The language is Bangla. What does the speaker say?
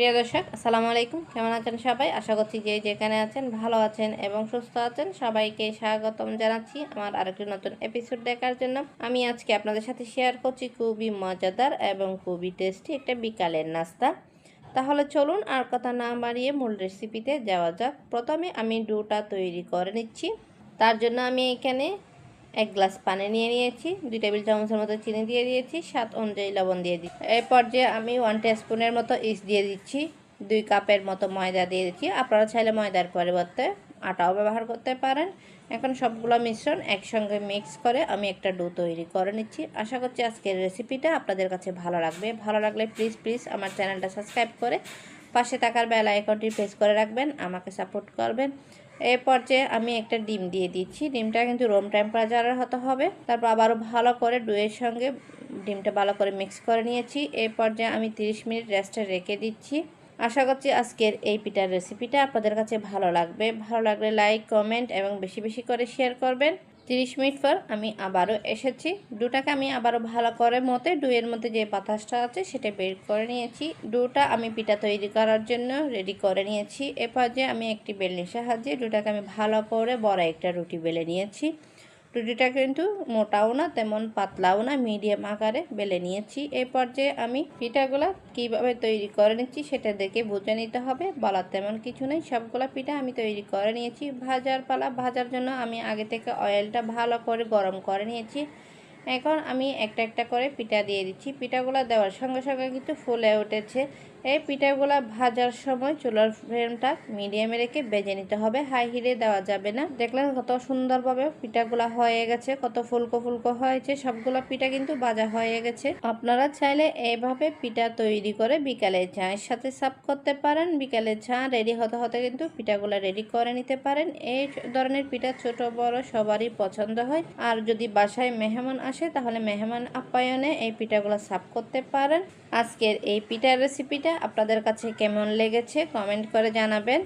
প্রিয় দর্শক, আসসালামু আলাইকুম। কেমন আছেন সবাই? আশা করছি যে যেখানে আছেন ভালো আছেন এবং সুস্থ আছেন। সবাইকে স্বাগতম জানাচ্ছি আমার আরেকটি নতুন এপিসোড দেখার জন্য। আমি আজকে আপনাদের সাথে শেয়ার করছি খুবই মজাদার এবং খুবই টেস্টি একটা বিকালের নাস্তা। তাহলে চলুন আর কথা না বাড়িয়ে মূল রেসিপিতে যাওয়া যাক। প্রথমে আমি ডোটা তৈরি করে নিচ্ছি। তার জন্য আমি এখানে এক গ্লাস পানি নিয়ে নিয়েছি, দুই টেবিল চামচের মতো চিনি দিয়ে দিয়েছি, স্বাদ অনুযায়ী লবণ দিয়ে দিচ্ছি। এই পর্যায়ে আমি ওয়ান স্পুনের মতো ইস দিয়ে দিচ্ছি, দুই কাপের মতো ময়দা দিয়ে দিচ্ছি। আপনারা চাইলে ময়দার পরিবর্তে আটাও ব্যবহার করতে পারেন। এখন সবগুলো মিশ্রণ একসঙ্গে মিক্স করে আমি একটা ডো তৈরি করে নিচ্ছি। আশা করছি আজকের রেসিপিটা আপনাদের কাছে ভালো লাগবে। ভালো লাগলে প্লিজ প্লিজ আমার চ্যানেলটা সাবস্ক্রাইব করে পাশে থাকার বেল আইকনটি প্রেস করে রাখবেন, আমাকে সাপোর্ট করবেন। এই পর্যায়ে আমি একটা ডিম দিয়ে দিচ্ছি। ডিমটা কিন্তু রুম টেম্পারেচারের হতে হবে। তারপর আবারও ভালো করে ডুয়ের সঙ্গে ডিমটা ভালো করে মিক্স করে নিয়েছি। এই পর্যায়ে আমি 30 মিনিট রেস্টে রেখে দিচ্ছি। আশা করছি আজকের এই পিঠার রেসিপিটা আপনাদের কাছে ভালো লাগবে। ভালো লাগলে লাইক কমেন্ট এবং বেশি বেশি করে শেয়ার করবেন। তিরিশ মিনিট পর আমি আবারও এসেছি। ডুটাকে আমি আবারও ভালো করে মতে ডুয়ের মধ্যে যে বাতাসটা আছে সেটা বের করে নিয়েছি। ডুটা আমি পিঠা তৈরি করার জন্য রেডি করে নিয়েছি। এরপর যে আমি একটি বেলনির সাহায্যে ডুটাকে আমি ভালো করে বড় একটা রুটি বেলে নিয়েছি। রুটিটা কিন্তু মোটাও না, তেমন পাতলাও না মিডিয়াম আকারে বেলে নিয়েছি। এই পর্যায়ে আমি পিঠাগুলো কীভাবে তৈরি করে নিচ্ছি সেটা দেখে বুঝে নিতে হবে। বলার তেমন কিছু নেই, সবগুলো পিঠা আমি তৈরি করে নিয়েছি। ভাজার পালা, ভাজার জন্য আমি আগে থেকে অয়েলটা ভালো করে গরম করে নিয়েছি। এখন আমি একটা একটা করে পিঠা দিয়ে দিচ্ছি। পিঠাগুলো দেওয়ার সঙ্গে সঙ্গে কিন্তু ফুলে উঠেছে। এই পিঠাগুলো ভাজার সময় চুলার ফ্লেমটা মিডিয়ামে রেখে বেজে নিতে হবে। হাই হিটে দেওয়া যাবে না। দেখলেন কত সুন্দরভাবে পিঠাগুলো হয়ে গেছে, কত ফুলকো ফুলকো হয়েছে, সবগুলো পিঠা কিন্তু ভাজা হয়ে গেছে। আপনারা চাইলে এইভাবে পিঠা তৈরি করে বিকালে চায়ের সাথে সার্ভ করতে পারেন। বিকালে চা রেডি হতে হতে কিন্তু পিঠাগুলো রেডি করে নিতে পারেন। এই ধরনের পিঠা ছোট, বড়, সবারই পছন্দ হয়। আর যদি বাসায় মেহমান আসে, তাহলে মেহমান আপ্যায়নে এই পিঠাগুলো সার্ভ করতে পারেন। আজকের এই পিঠার রেসিপিটা আপনাদের কাছে কেমন লেগেছে কমেন্ট করে জানাবেন।